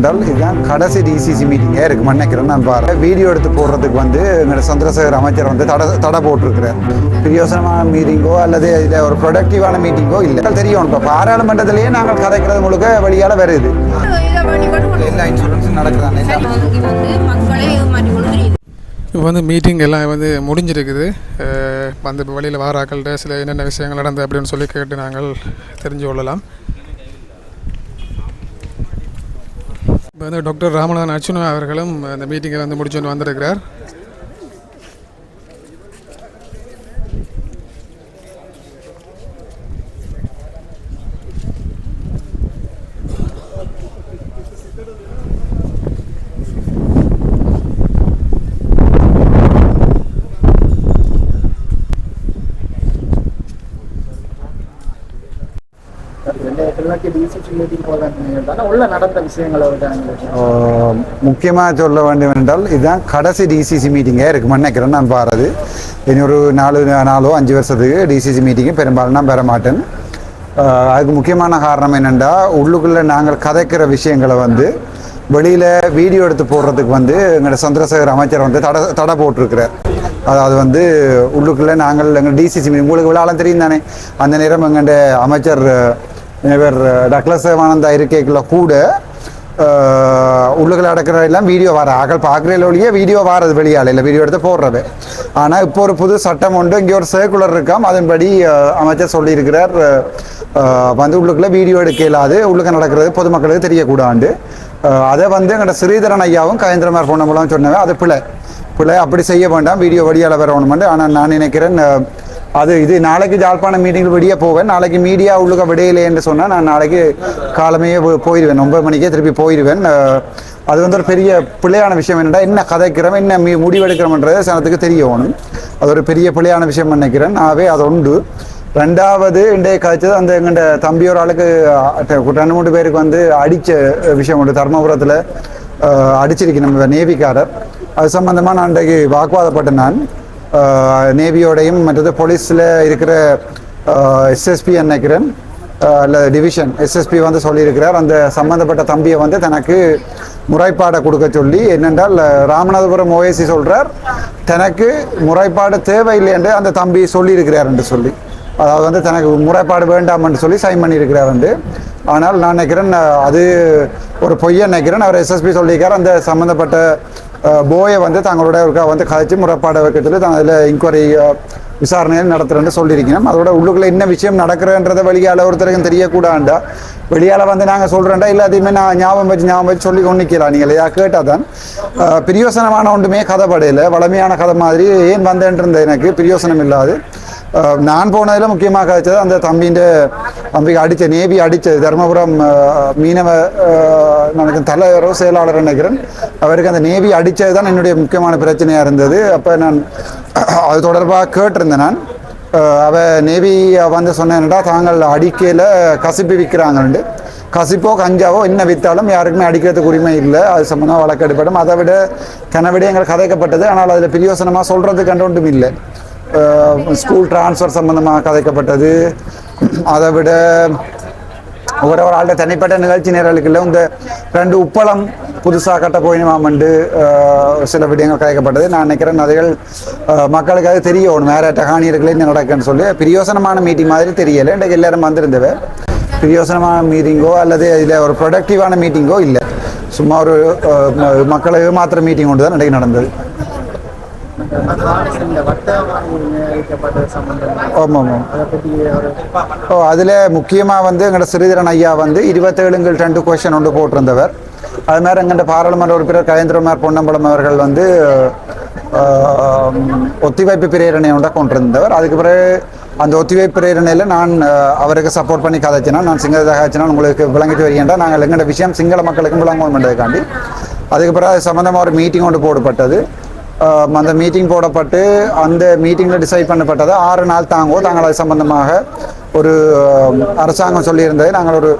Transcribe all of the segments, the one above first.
என்னென்றால் இதுதான் கடைசி டிசிசி மீட்டிங்கே இருக்கு. நினைக்கிறேன் நான் பாரு. வீடியோ எடுத்து போடுறதுக்கு வந்து எங்களோட சந்திரசேகர் அமைச்சர் வந்து தடை தடை போட்டிருக்கிறார். பிரியோசனமான மீட்டிங்கோ அல்லது இதில் ஒரு ப்ரொடக்டிவான மீட்டிங்கோ இல்லை. தெரியும். இப்போ பாராளுமன்றத்திலேயே நாங்கள் கதைக்கிறது முழுக்க வழியால் வருது இதை. பண்ணி கொண்டு எல்லா இன்சூரன்ஸும் நடக்குதானே இப்போ வந்து மீட்டிங் எல்லாம் வந்து முடிஞ்சிருக்குது. வந்து இப்போ வெளியில் வாராக்கள்கிட்ட சில என்னென்ன விஷயங்கள் நடந்தது அப்படின்னு சொல்லி கேட்டு நாங்கள் தெரிஞ்சு கொள்ளலாம். இப்போ வந்து டாக்டர் ராமநாதன் அர்ச்சுனா அவர்களும் அந்த மீட்டிங்கை வந்து முடிச்சுட்டு வந்திருக்கிறார் உள்ள நடந்த விஷயங்களை முக்கியமாக சொல்ல வேண்டும் என்றால் இதுதான் கடைசி டிசிசி மீட்டிங்கே இருக்கு. நினைக்கிறேன் நான் பாருது. இனி ஒரு நாலு நாலோ அஞ்சு வருஷத்துக்கு டிசிசி மீட்டிங்கு பெரும்பாலும் நான் பெற மாட்டேன். அதுக்கு முக்கியமான காரணம் என்னென்னா உள்ளுக்குள்ளே நாங்கள் கதைக்கிற விஷயங்களை வந்து வெளியில் வீடியோ எடுத்து போடுறதுக்கு வந்து எங்களோட சந்திரசேகர் அமைச்சர் வந்து தடை தடை போட்டிருக்கிறார். அதாவது வந்து உள்ளுக்குள்ளே நாங்கள் எங்கள் டிசிசி உங்களுக்கு விழாலாம் தெரியும் தானே. அந்த நேரம் எங்கள்கிட்ட அமைச்சர் இவர் டக்ளஸ் சேவானந்தா இருக்கைக்குள்ள கூட uh, உள்ளுகளை உள்ளுக்குள்ள எல்லாம் வீடியோ வர அகல் பார்க்குற ஒழிய வீடியோ வாரது வெளியால் இல்லை வீடியோ எடுத்து போடுறது. ஆனால் இப்போ ஒரு புது சட்டம் உண்டு இங்கே ஒரு சர்க்குலர் இருக்காம் அதன்படி uh, அமைச்சர் சொல்லியிருக்கிறார் uh, வந்து உள்ளுக்குள்ள வீடியோ எடுக்க இல்லாது உள்ளுக்க நடக்கிறது பொதுமக்களுக்கு தெரியக்கூடாது. அதை வந்து எங்கள்ட ஸ்ரீதரன் ஐயாவும் கயந்திரமார் பொன்னம்பலம் சொன்னவன் அது பிள்ளை பிள்ளை அப்படி செய்ய வேண்டாம் வீடியோ வழியால் வரணுமெண்டு ஆனால் நான் நினைக்கிறேன் அது இது நாளைக்கு ஜாழ்ப்பாணம் மீட்டிங்கில் வெளியே போவேன். நாளைக்கு மீடியா உள்ளுக்க விடையிலேன்னு சொன்னால் நான் நாளைக்கு காலமே போயிடுவேன் ஒன்பது மணிக்கே திருப்பி போயிடுவேன் அது வந்து ஒரு பெரிய பிள்ளையான விஷயம் என்னடா என்ன கதைக்கிறோம் என்ன மீ முடிவெடுக்கிறோம்ன்றது சனத்துக்கு தெரியணும். அது ஒரு பெரிய பிள்ளையான விஷயம் நினைக்கிறேன். ஆகவே அது உண்டு. ரெண்டாவது இன்றைய கதைச்சது அந்த எங்கள்ட தம்பி ஒரு ஆளுக்கு ரெண்டு மூணு பேருக்கு வந்து அடித்த விஷயம் உண்டு. தர்மபுரத்தில் அடிச்சிருக்கேன் நம்ம நேவிக்காரர். அது சம்பந்தமாக நான் இன்றைக்கு வாக்குவாதப்பட்டேன் நான். நேவியோடையும் மற்றது போலீஸில் இருக்கிற எஸ்எஸ்பி நினைக்கிறேன். ஆஹ் டிவிஷன் எஸ்எஸ்பி வந்து சொல்லியிருக்கிறார். அந்த சம்பந்தப்பட்ட தம்பியை வந்து தனக்கு முறைப்பாடை கொடுக்க சொல்லி என்னென்றால் ராமநாதபுரம் ஓஎஸ்சி சொல்கிறார் தனக்கு முறைப்பாடு தேவையில்லை என்று அந்த தம்பி சொல்லியிருக்கிறார் என்று சொல்லி. அதாவது வந்து தனக்கு முறைப்பாடு வேண்டாம் என்று சொல்லி சைன் பண்ணியிருக்கிறார் என்று. ஆனால் நான் நினைக்கிறேன் அது ஒரு பொய்யை நினைக்கிறேன். அவர் எஸ்எஸ்பி சொல்லியிருக்கார். அந்த சம்மந்தப்பட்ட போயை வந்து தங்களோட ஒருக்கா வந்து கழிச்சு முறைப்பாடு வைக்க சொல்லி தான் அதில் இன்கொயரி விசாரணையை நடத்துறேன்னு சொல்லியிருக்கணும் அதோட உள்ளுக்குள்ள என்ன விஷயம் நடக்கிறன்றதை வெளியால் ஒருத்தருக்கும் தெரியக்கூடாண்டா? வெளியால் வந்து நாங்கள் சொல்கிறேன்டா எல்லாத்தையுமே நான் ஞாபகம் வச்சு ஞாபகம் வச்சு சொல்லி கொண்டிக்கலாம் நீங்கள் இல்லையா? கேட்டால் தான் பிரியோசனமான ஒன்றுமே கதை படையில் வளமையான கதை மாதிரி ஏன் வந்தேன்றது எனக்கு பிரியோசனம் இல்லாது. நான் போனதில் முக்கியமாக கிடைச்சது அந்த தம்பிൻ്റെ தம்பிக்கு அடித்த நேவி அடித்தது தருமபுரம் மீனவ அஹ், எனக்கு தலைவரோ செயலாளர் நினைக்கிறேன் அவருக்கு அந்த நேவி அடித்தது தான் என்னுடைய முக்கியமான பிரச்சனையாக இருந்தது. அப்போ நான் அது தொடர்பாக கேட்டிருந்தேன் நான். அவ நேவி வந்து சொன்னேன்டா தாங்கள் அடிக்கையில் கசிப்பு விற்கிறாங்கன்ட்டு. கசிப்போ கஞ்சாவோ என்ன விற்றாலும் யாருக்குமே அடிக்கிறதுக்கு உரிமை இல்லை. அது சம்மந்தமாக வழக்கெடுப்படும் அதை விட கனவிட எங்களுக்கு கதைக்கப்பட்டது. ஆனால் அதில் பிரியோசனமாக சொல்கிறது கண்டு ஒன்றும் இல்லை. ஸ்கூல் டிரான்ஸ்ஃபர் சம்பந்தமாக கதைக்கப்பட்டது. அதை விட ஒரு ஒரு ஆள்கிட்ட தனிப்பட்ட நிகழ்ச்சி நேரலுக்குள்ள இந்த ரெண்டு உப்பளம் புதுசாக கட்ட போயினுமாமண்டு சில விடயங்கள் கதைக்கப்பட்டது. நான் நினைக்கிறேன் அதுகள் மக்களுக்கு அது தெரியணும் வேற டகாணி இருக்குல்ல என்ன நடக்குன்னு சொல்லி பிரியோசனமான மீட்டிங் மாதிரி தெரியலை. இன்றைக்கு எல்லாரும் வந்திருந்தவ பிரியோசனமான மீட்டிங்கோ அல்லது இதில் ஒரு ப்ரொடக்டிவான மீட்டிங்கோ இல்லை. சும்மா ஒரு மக்களை ஏமாத்துற மீட்டிங் ஒன்று தான் இன்றைக்கு நடந்தது. ஆமாம் ஓ அதில் முக்கியமாக வந்து எங்களோட ஸ்ரீதரன் ஐயா வந்து இருபத்தேழுங்கள் ரெண்டு கொஷன் ஒன்று போட்டிருந்தவர். அது மாதிரி எங்கள்ட பாராளுமன்ற உறுப்பினர் கயேந்திரமார் பொன்னம்பலம் அவர்கள் வந்து ஒத்திவைப்பு பிரேரணை ஒன்றை கொண்டிருந்தவர். அதுக்கு பிறகு அந்த ஒத்திவைப்பு பிரேரணையில் நான் அவருக்கு சப்போர்ட் பண்ணி கதைச்சினா நான் சிங்கள கதைச்சினா உங்களுக்கு விளங்கிட்டு வரீங்கன்றா நாங்கள் எங்களோட விஷயம் சிங்கள மக்களுக்கும் விளங்கணுன்றதுக்காண்டி அதுக்கு பிறகு அது சம்மந்தமாக ஒரு மீட்டிங் ஒன்று போடப்பட்டது. அந்த மீட்டிங் போடப்பட்டு அந்த மீட்டிங்கில் டிசைட் பண்ணப்பட்டது ஆறு நாள் தாங்கோ தாங்கள் அது சம்பந்தமாக ஒரு அரசாங்கம் சொல்லியிருந்தது நாங்கள் ஒரு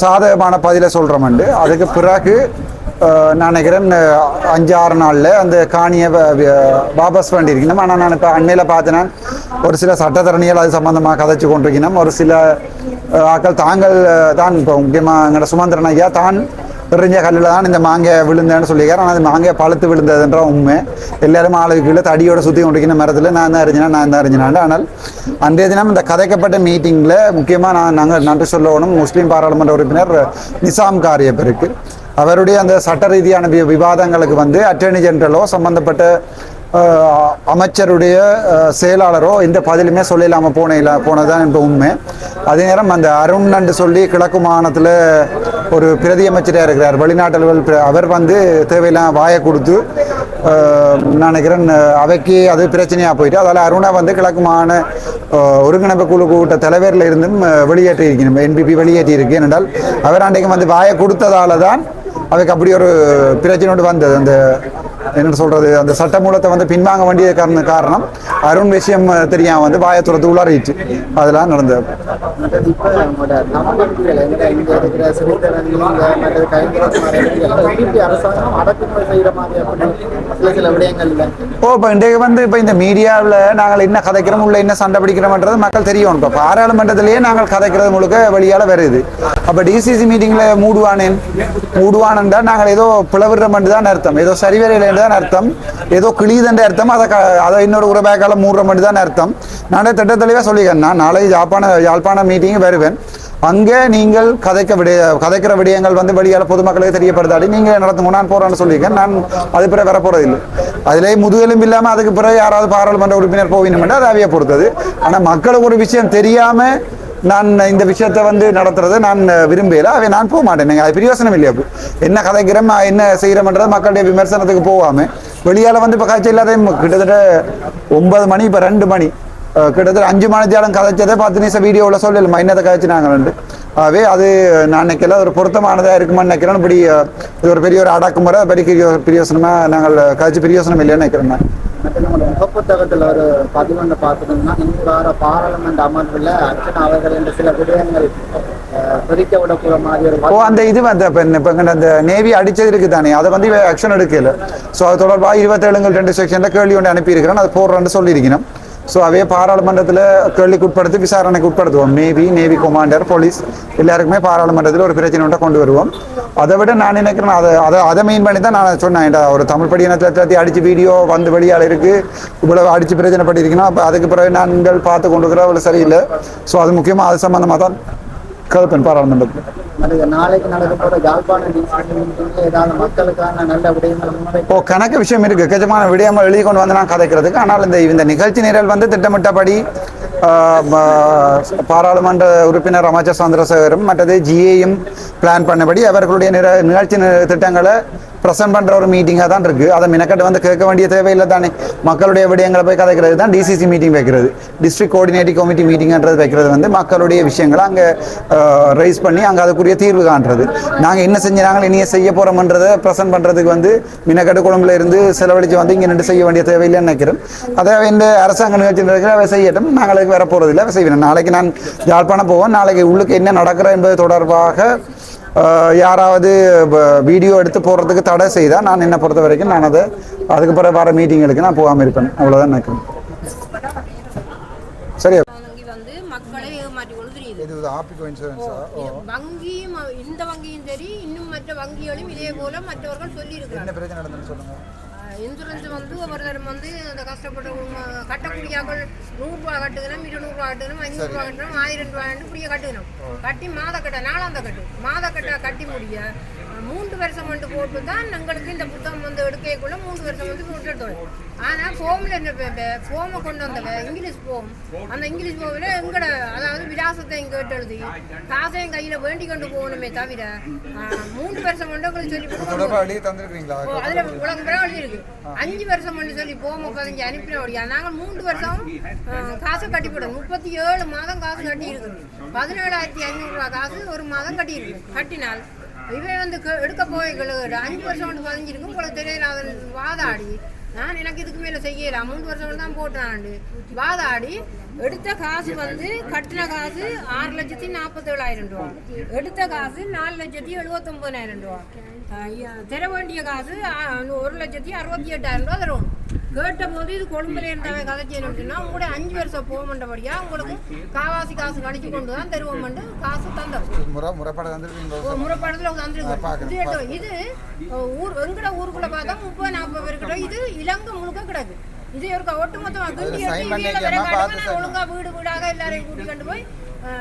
சாதகமான பதிலை சொல்கிறோம்ண்டு அதுக்கு பிறகு நான் நினைக்கிறேன் அஞ்சு ஆறு நாளில் அந்த காணியை வ- வாபஸ் பண்ணியிருக்கணும் ஆனால் நான் இப்போ அண்மையில் பார்த்தேன் ஒரு சில சட்டத்தரணிகள் அது சம்மந்தமாக கதைச்சு கொண்டிருக்கணும். ஒரு சில ஆக்கள் ஆட்கள் தாங்கள் தான் இப்போ முக்கியமாக எங்களோட சுமந்திரன் ஐயா தான் எறிஞ்ச கல்லில் தான் இந்த மாங்காய் விழுந்தேன்னு சொல்லியிருக்காரு. ஆனால் அது மாங்காய் பழுத்து விழுந்ததுன்ற உண்மை. எல்லாரும் ஆளுக்கு கீழே தடியோட சுற்றி கொண்டிருக்கிற மரத்தில் நான் தான் அறிஞ்சினா நான் தான் அறிஞ்சினாண்டு ஆனால் அன்றைய தினம் இந்த கதைக்கப்பட்ட மீட்டிங்கில் முக்கியமாக நான் நாங்கள் நன்றி சொல்லணும் முஸ்லீம் பாராளுமன்ற உறுப்பினர் நிசாம் காரியப்பருக்கு அவருடைய அந்த சட்ட ரீதியான வி- விவாதங்களுக்கு வந்து அட்டர்னி ஜெனரலோ சம்பந்தப்பட்ட அமைச்சருடைய செயலாளரோ எந்த பதிலுமே சொல்லிடாமல் போன இல்லை போனதுதான் இப்போ உண்மை. அதே நேரம் அந்த அருண் நண்டு சொல்லி கிழக்கு மாகாணத்தில் ஒரு பிரதி அமைச்சராக இருக்கிறார். வெளிநாட்டு அவர் வந்து தேவையெல்லாம் வாயை கொடுத்து நான் நினைக்கிறேன் அவைக்கு அது பிரச்சனையாக போயிட்டு அதால் அருணா வந்து கிழக்குமான ஒருங்கிணைப்பு குழு கூட்ட தலைவரில் இருந்தும் வெளியேற்றி இருக்கணும் என்பிபி வெளியேற்றி இருக்கு. ஏனென்றால் அவர் அன்றைக்கு வந்து வாயை கொடுத்ததால தான் அவைக்கு அப்படி ஒரு பிரச்சனையோடு வந்தது. அந்த என்ன சொல்றது? அந்த சட்டமூலத்தை வந்து பின்வாங்க வேண்டிய காரணம் காரணம் அருண் விஷயம் தெரியாம வந்து வாயத்துறத்து உள்ளாரிச்சு அதெல்லாம் நடந்தது. ஓ இப்போ இன்றைக்கு வந்து இப்போ இந்த மீடியாவில் நாங்கள் என்ன கதைக்கிறோம் உள்ள என்ன சண்டை பிடிக்கிறோம்ன்றது மக்கள் தெரியும். இப்போ பாராளுமன்றத்திலேயே நாங்கள் கதைக்கிறது முழுக்க வெளியால் வருது. அப்போ டிசிசி மீட்டிங்கில் மூடுவானேன்? மூடுவானண்டா நாங்கள் ஏதோ பிளவிடுறோம் தான் அர்த்தம். ஏதோ சரிவரையில் தான் அர்த்தம். ஏதோ கிளியுதுன்ற அர்த்தம். அதை க அதை இன்னொரு உறவாக்கால மூடுற தான் அர்த்தம். நானே திட்டத்தெளிவாக சொல்லிக்கிறேன். நான் நாளை யாழ்ப்பாண யாழ்ப்பாண மீட்டிங் வருவேன். அங்கே நீங்கள் கதைக்க விடிய கதைக்கிற விடயங்கள் வந்து வெளியால் பொதுமக்களுக்கு தெரியப்படுத்தாடி நீங்கள் நடத்துங்க நான் போகிறேன்னு சொல்லியிருக்கேன் நான் அது பிறகு வர போகிறதில்லை அதிலே முதுகெலும்பு இல்லாமல் அதுக்கு பிறகு யாராவது பாராளுமன்ற உறுப்பினர் போவினுமெண்டா அது அவையை பொறுத்தது. ஆனால் மக்களுக்கு ஒரு விஷயம் தெரியாமல் நான் இந்த விஷயத்தை வந்து நடத்துறது நான் விரும்பல. அவை நான் போக மாட்டேன். அது பிரயோசனம் இல்லையா? அப்போ என்ன கதைக்கிறோம் என்ன செய்கிறோம்ன்றது மக்களுடைய விமர்சனத்துக்கு போகாமல் வெளியால் வந்து இப்போ காய்ச்சல் இல்லாத கிட்டத்தட்ட ஒன்பது மணி இப்போ ரெண்டு மணி கிட்டத்தட்ட அஞ்சு மணித்தியாலம் கதைச்சதை பத்து நிமிஷம் வீடியோவில் சொல்லல என்னத்தை கதைச்சினாங்கன்னு ஆகவே அது நான் நினைக்கல. ஒரு பொருத்தமானதாக இருக்குமான்னு நினைக்கிறேன். இப்படி இது ஒரு பெரிய ஒரு அடக்குமுறை பெரிய பிரியோசனமாக நாங்கள் கதைச்சு பிரியோசனம் இல்லைன்னு நினைக்கிறேன் நான். மற்ற நம்மளோட முகப்புத்தகத்தில் ஒரு பதிவொன்று பார்த்துட்டோம்னா இன்னொரு வார பாராளுமன்ற அமர்வில் அர்ச்சனா அவர்கள் என்ற சில விடயங்கள் பிரிக்க விடக்கூட மாதிரி ஒரு ஓ அந்த இது வந்து இப்போ இப்போ அந்த நேவி அடிச்சது இருக்கு தானே அதை வந்து ஆக்ஷன் எடுக்கல. ஸோ அது தொடர்பாக இருபத்தேழுங்கள் ரெண்டு செக்ஷனில் கேள்வி ஒன்று அனுப்பியிருக்கிறேன். அது போடுறேன்னு சொல்லியிருக்கணும். ஸோ அதே பாராளுமன்றத்தில் கேள்விக்கு உட்படுத்தி விசாரணைக்கு உட்படுத்துவோம். நேவி நேவி கொமாண்டர் போலீஸ் எல்லாருக்குமே பாராளுமன்றத்தில் ஒரு பிரச்சனை ஒன்றை கொண்டு வருவோம். அதை விட நான் நினைக்கிறேன் அதை அதை அதை மெயின் பண்ணி தான் நான் சொன்னேன். ஒரு தமிழ் படியினத்தில் எல்லாத்தையும் அடிச்சு வீடியோ வந்து வெளியால் இருக்குது இவ்வளவு அடிச்சு பிரச்சனை பண்ணியிருக்கணும் அப்போ அதுக்கு பிறகு நாங்கள் பார்த்து கொண்டு இருக்கிற அவ்வளோ சரியில்லை. ஸோ அது முக்கியமாக அது சம்மந்தமாக தான் கேட்பேன் பாராளுமன்றத்தில் நாளைக்கு நடக்க போற யாழ்ப்பாண டிசிசி மீட்டிங்ல ஏதாவது மக்களுக்கான நல்ல விடயங்கள் ஓ கணக்கு விஷயம் இருக்கு. கஜமான விடயங்கள் எழுதி கொண்டு வந்து நான் கதைக்கிறதுக்கு. ஆனால் இந்த இந்த நிகழ்ச்சி நிரல் வந்து திட்டமிட்டபடி பாராளுமன்ற உறுப்பினர் அமைச்சர் சந்திரசேகரும் மற்றது ஜிஏயும் பிளான் பண்ணபடி அவர்களுடைய நிகழ்ச்சி திட்டங்களை ப்ரெசென்ட் பண்ணுற ஒரு மீட்டிங்காக தான் இருக்குது அதை மினக்கட்டு வந்து கேட்க வேண்டிய தேவையில்லை தானே. மக்களுடைய விடயங்களை போய் கதைக்கிறது தான் டிசிசி மீட்டிங் வைக்கிறது. டிஸ்ட்ரிக்ட் கோஆர்டினேட்டிவ் கமிட்டி மீட்டிங்ன்றது வைக்கிறது வந்து மக்களுடைய விஷயங்களை அங்கே ரைஸ் பண்ணி அங்கே அதுக்குரிய தீர்வு காண்றது. நாங்கள் என்ன செஞ்சாங்க இனியே செய்ய போகிறோம்ன்றதை ப்ரெசென்ட் பண்ணுறதுக்கு வந்து மினக்கட்டு குழம்புல இருந்து செலவழித்து வந்து இங்கே நின்று செய்ய வேண்டிய தேவையில்லைன்னு நினைக்கிறேன் அதை இந்த அரசாங்க நிகழ்ச்சி நடக்கிற அவை செய்யட்டும். நாங்களுக்கு வர போகிறதில்ல அவை செய்வேன் நாளைக்கு நான் யாழ்ப்பாணம் போவோம். நாளைக்கு உள்ளுக்கு என்ன நடக்கிற என்பது தொடர்பாக யாராவது வீடியோ எடுத்து போடுறதுக்கு தடை செய்தால் நான் என்னை பொறுத்த வரைக்கும் நான் அதை அதுக்கு பிறகு வர மீட்டிங்களுக்கு நான் போகாமல் இருப்பேன். அவ்வளோதான் நினைக்கிறேன். சரியா இது இன்சூரன்ஸா வங்கியும் இந்த வங்கியும் சரி இன்னும் மற்ற வங்கிகளும் இதே போல மற்றவர்கள் சொல்லி இருக்கிறாங்க பிரச்சனை நடந்துன்னு சொல்லுங்க. இன்சூரன்ஸ் வந்து ஒரு வந்து அந்த கஷ்டப்பட்டவங்க கட்டக்கூடியாக்கள் நூறுரூவா கட்டுக்கணும் இருநூறுவா கட்டணும் ஐநூறுரூவா கட்டணும் ஆயிரம் ரூபாய் இப்படியே கட்டுக்கணும் கட்டி மாத கட்ட நாலாந்த கட்டு மாத கட்ட கட்டி முடிய மூன்று வருஷம் வந்து போட்டு தான் எங்களுக்கு இந்த புத்தகம் வந்து எடுக்கக்குள்ள மூன்று வருஷம் வந்து போட்டு எடுத்தோம் ஆனால் ஃபோமில் என்ன ஃபோமை கொண்டு வந்தவ இங்கிலீஷ் ஃபோம் அந்த இங்கிலீஷ் ஃபோமில் எங்கட அதாவது விலாசத்தை இங்கே விட்டு எழுதி காசையும் கையில் வேண்டி கொண்டு போகணுமே தவிர மூன்று வருஷம் வந்து உங்களுக்கு சொல்லி அதுல உலகம் பூரா எழுதியிருக்கு. அஞ்சு வருஷம் பண்ணி சொல்லி போம பதினஞ்சு அனுப்பினோடியா நாங்கள் மூன்று வருஷம் காசு கட்டி போடுறோம் முப்பத்தி ஏழு மாதம் காசு கட்டி இருக்கு பதினேழாயிரத்தி ஐநூறு ரூபா காசு ஒரு மாதம் கட்டி இருக்கு கட்டினால் இவன் வந்து எடுக்க போய் கேளு அஞ்சு வருஷம் ஒன்று பதிஞ்சிருக்கு உங்களுக்கு தெரியல. அவன் வாதாடி. நான் எனக்கு இதுக்கு மேலே செய்யல. மூணு வருஷம் தான் போட்டாண்டு. வாதாடி எடுத்த காசு வந்து கட்டின காசு ஆறு லட்சத்தி நாற்பத்தேழாயிரம் ரூபா. எடுத்த காசு நாலு லட்சத்தி எழுபத்தொம்பதாயிரம் ரூபா. தர வேண்டிய காசு ஒரு லட்சத்தி அறுபத்தி எட்டாயிரம் ரூபா தரும் கேட்ட போது இது கொழும்புல இருந்தவன் கதை செய்யணும்னா உங்களுடைய அஞ்சு வருஷம் போகமண்டபடியா உங்களுக்கு காவாசி காசு கழிச்சு கொண்டு தான் தருவோம் காசு தந்தோம். முறை முறைப்பாடு வந்துருக்கீங்க ஒரு முறைப்பாடுல வந்துருக்கு பார்க்கறேன், இது ஊர் எங்கட ஊருக்குள்ள பார்த்தா முப்பது நாற்பது பேர் கிட்ட இது இலங்கை முழுக்க கிடக்கு. இது ஒரு ஒட்டுமொத்தமா கிண்டி sign எடுத்து பண்ணிக்க, இவியல வரை அம்மா காட்டுங்க, பார்த்து நான் sign ஒழுங்கா வீடு வீடாக எல்லாரையும் கூட்டி கொண்டு போய்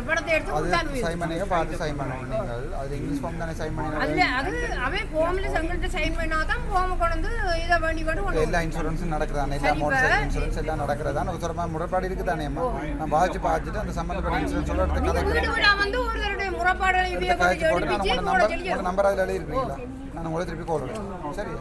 படத்தை எடுத்து சைன் பண்ணீங்க பார்த்து சைன் பண்ணுவீங்க அது அது இங்கிலீஷ் ஃபார்ம் தானே சைன் பண்ணீங்க அதுல அது அவன் சங்கள்கிட்ட சைன் பண்ணாதான் போம கொண்டு இதை வேண்டி கொண்டு கொண்டு எல்லா இன்சூரன்ஸும் நடக்குதானே? எல்லா மோட்டர் சைக்கிள் இன்சூரன்ஸ் எல்லாம் நடக்கிறதா ஒரு சுரமா முறைப்பாடு இருக்குதானே அம்மா? நான் பாதிச்சு பார்த்துட்டு அந்த சம்மந்தப்பட்ட இன்சூரன்ஸ் சொல்ல எடுத்து கதை வீடு வீடா வந்து ஒருத்தருடைய முறைப்பாடுகளை இவிய எடுத்து கொண்டு கழிச்சு போட்டு நான் எடுப்பிச்சு உங்களோட போட நம்பர் அதில் எழுதிருக்கீங்களா நான் உங்களை திருப்பி கால் சரி.